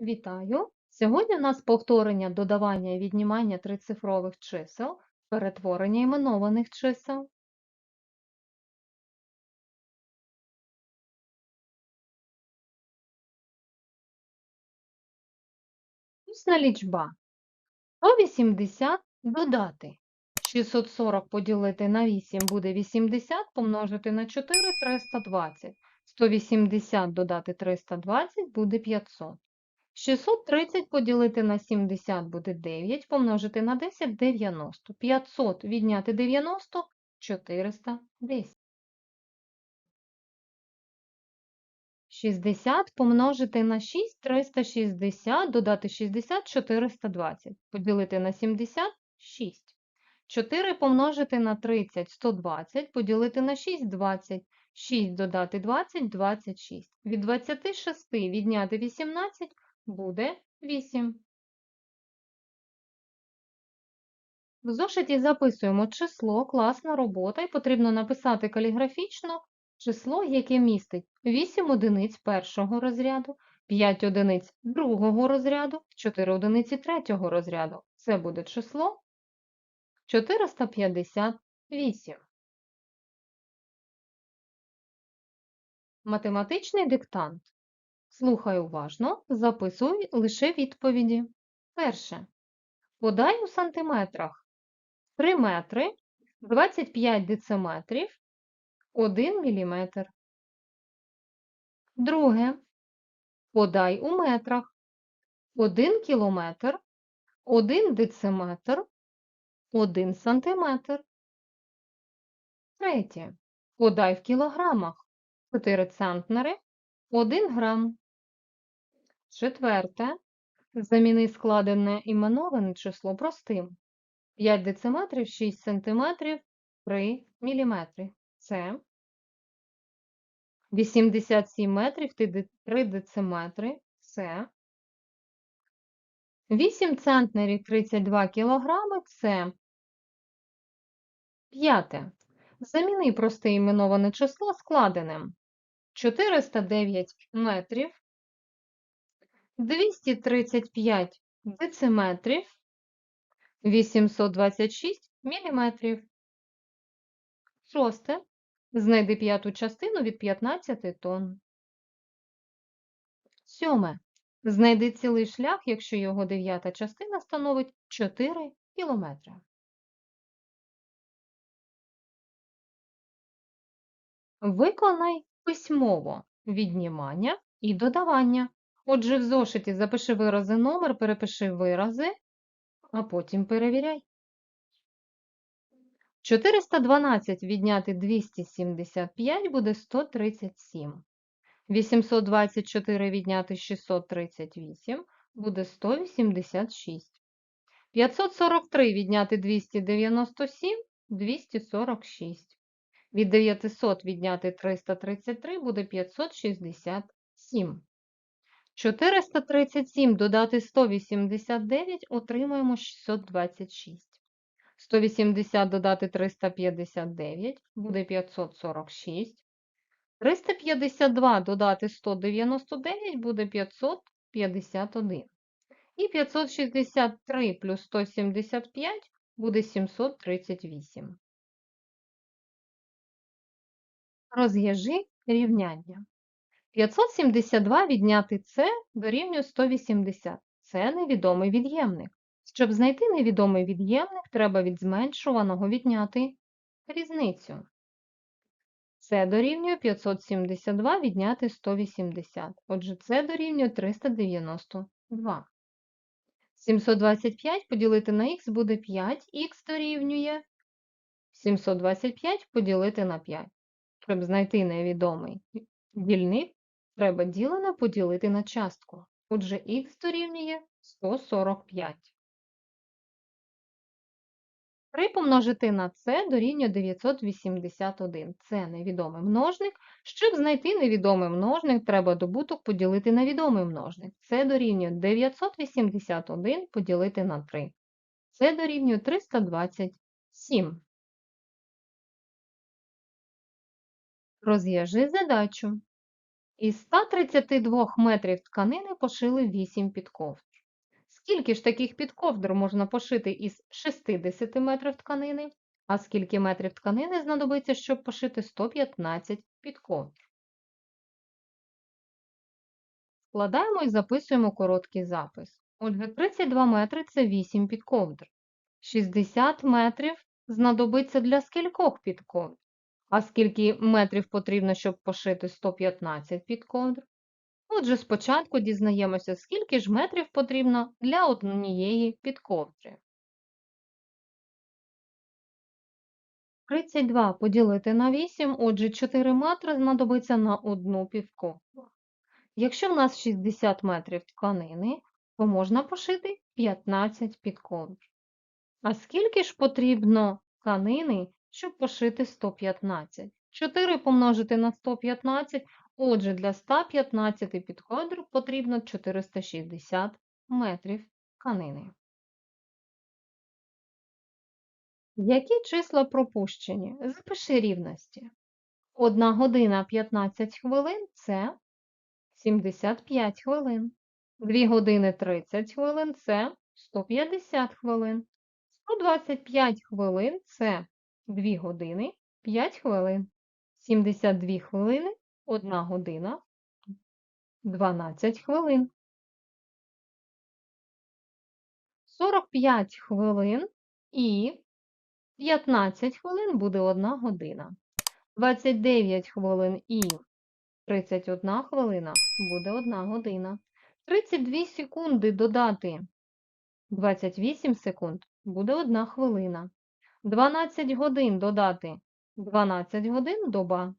Вітаю! Сьогодні у нас повторення додавання і віднімання трицифрових чисел, перетворення іменованих чисел. Усна лічба. 180 додати. 640 поділити на 8 буде 80, помножити на 4 – 320. 180 додати 320 буде 500. 630 поділити на 70 буде 9, помножити на 10 – 90. 500 відняти 90 – 410. 60 помножити на 6 – 360, додати 60 – 420. Поділити на 70 – 6. 4 помножити на 30 – 120, поділити на 6 – 20. 6 додати 20 – 26. Від 26 відняти 18 буде 8. В зошиті записуємо число, класна робота, і потрібно написати каліграфічно число, яке містить 8 одиниць першого розряду, 5 одиниць другого розряду, 4 одиниці третього розряду. Це буде число 458. Математичний диктант. Слухай уважно, записуй лише відповіді. Перше. Подай у сантиметрах 3 метри, 25 дециметрів, 1 міліметр. Друге. Подай у метрах 1 кілометр, 1 дециметр, 1 сантиметр. Третє. Подай в кілограмах 4 центнери, 1 грам. Четверте. Заміни складене іменоване число простим. 5 дециметрів, 6 сантиметрів, 3 міліметри. Це 87 метрів, 3 дециметри. Це 8 центнерів, 32 кілограми. Це п'яте. Заміни просте іменоване число складеним. 409 метрів, 235 дециметрів, 826 міліметрів. Шосте. Знайди п'яту частину від 15 тонн. Сьоме. Знайди цілий шлях, якщо його дев'ята частина становить 4 кілометри. Виконай письмово віднімання і додавання. Отже, в зошиті запиши вирази номер, перепиши вирази, а потім перевіряй. 412 відняти 275 буде 137. 824 відняти 638 буде 186. 543 відняти 297 246. Від 900 відняти 333 буде 567. 437 додати 189 отримаємо 626. 180 додати 359 буде 546. 352 додати 199 буде 551. І 563 плюс 175 буде 738. Розв'яжи рівняння. 572 відняти С дорівнює 180. Це невідомий від'ємник. Щоб знайти невідомий від'ємник, треба від зменшуваного відняти різницю. Це дорівнює 572 відняти 180. Отже, це дорівнює 392. 725 поділити на х буде 5, х дорівнює 725 поділити на 5. Щоб знайти невідомий дільник, треба ділене поділити на частку. Отже, х дорівнює 145. 3 помножити на це дорівнює 981. Це невідомий множник. Щоб знайти невідомий множник, треба добуток поділити на відомий множник. Це дорівнює 981 поділити на 3. Це дорівнює 327. Розв'яжи задачу. Із 132 метрів тканини пошили 8 підковдр. Скільки ж таких підковдр можна пошити із 60 метрів тканини? А скільки метрів тканини знадобиться, щоб пошити 115 підковдр? Складаємо і записуємо короткий запис. Отже, 32 метри – це 8 підковдр. 60 метрів знадобиться для скількох підковдр? А скільки метрів потрібно, щоб пошити 115 підковдр? Отже, спочатку дізнаємося, скільки ж метрів потрібно для однієї підковдри. 32 поділити на 8, отже, 4 метри знадобиться на одну підковдру. Якщо в нас 60 метрів тканини, то можна пошити 15 підковдр. А скільки ж потрібно тканини, щоб пошити 115? 4 помножити на 115, отже, для 115 підковдр потрібно 460 метрів тканини. Які числа пропущені? Запиши рівності. 1 година 15 хвилин – це 75 хвилин. 2 години 30 хвилин – це 150 хвилин. 125 хвилин – це 2 години 5 хвилин. 72 хвилини – 1 година 12 хвилин. 45 хвилин і 15 хвилин буде 1 година. 29 хвилин і 31 хвилина буде 1 година. 32 секунди додати 28 секунд буде 1 хвилина. 12 годин додати 12 годин доба.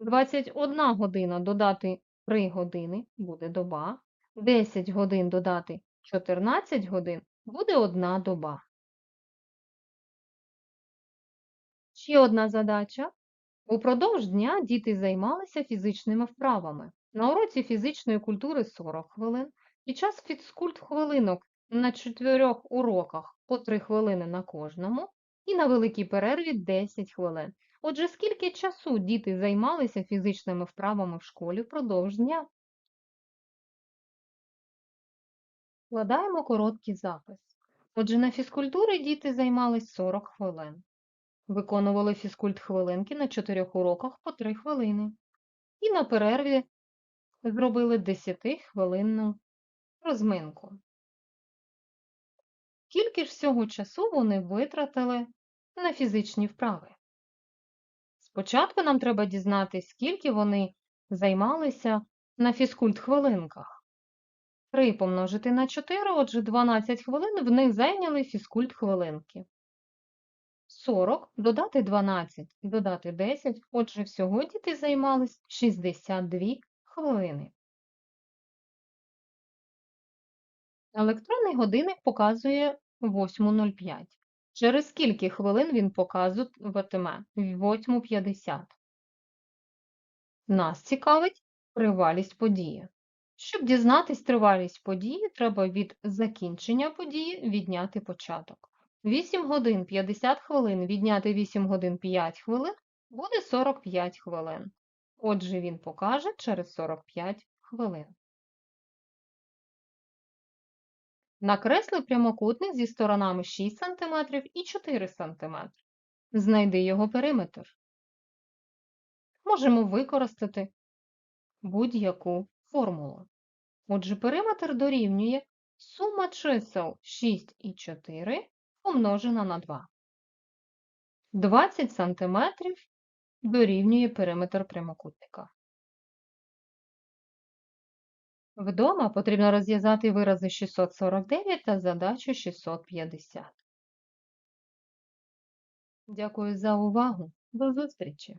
21 година додати 3 години буде доба. 10 годин додати 14 годин буде 1 доба. Ще одна задача. Упродовж дня діти займалися фізичними вправами. На уроці фізичної культури 40 хвилин. Під час фізкульт-хвилинок на 4 уроках по 3 хвилини на кожному. І на великій перерві 10 хвилин. Отже, скільки часу діти займалися фізичними вправами в школі впродовж дня? Складаємо короткий запис. Отже, на фізкультурі діти займались 40 хвилин. Виконували фізкульт-хвилинки на 4 уроках по 3 хвилини. І на перерві зробили 10-хвилинну розминку. Скільки ж всього часу вони витратили на фізичні вправи? Спочатку нам треба дізнатися, скільки вони займалися на фізкульт-хвилинках. 3 помножити на 4, отже, 12 хвилин в них зайняли фізкульт-хвилинки. 40 додати 12 додати 10, отже, всього діти займались 62 хвилини. Електронний годинник показує 8.05. Через скільки хвилин він показуватиме 8.50. Нас цікавить тривалість події. Щоб дізнатись тривалість події, треба від закінчення події відняти початок. 8 годин 50 хвилин відняти 8 годин 5 хвилин буде 45 хвилин. Отже, він покаже через 45 хвилин. Накресли прямокутник зі сторонами 6 см і 4 см. Знайди його периметр. Можемо використати будь-яку формулу. Отже, периметр дорівнює сума чисел 6 і 4 помножена на 2. 20 см дорівнює периметр прямокутника. Вдома потрібно розв'язати вирази 649 та задачу 650. Дякую за увагу. До зустрічі!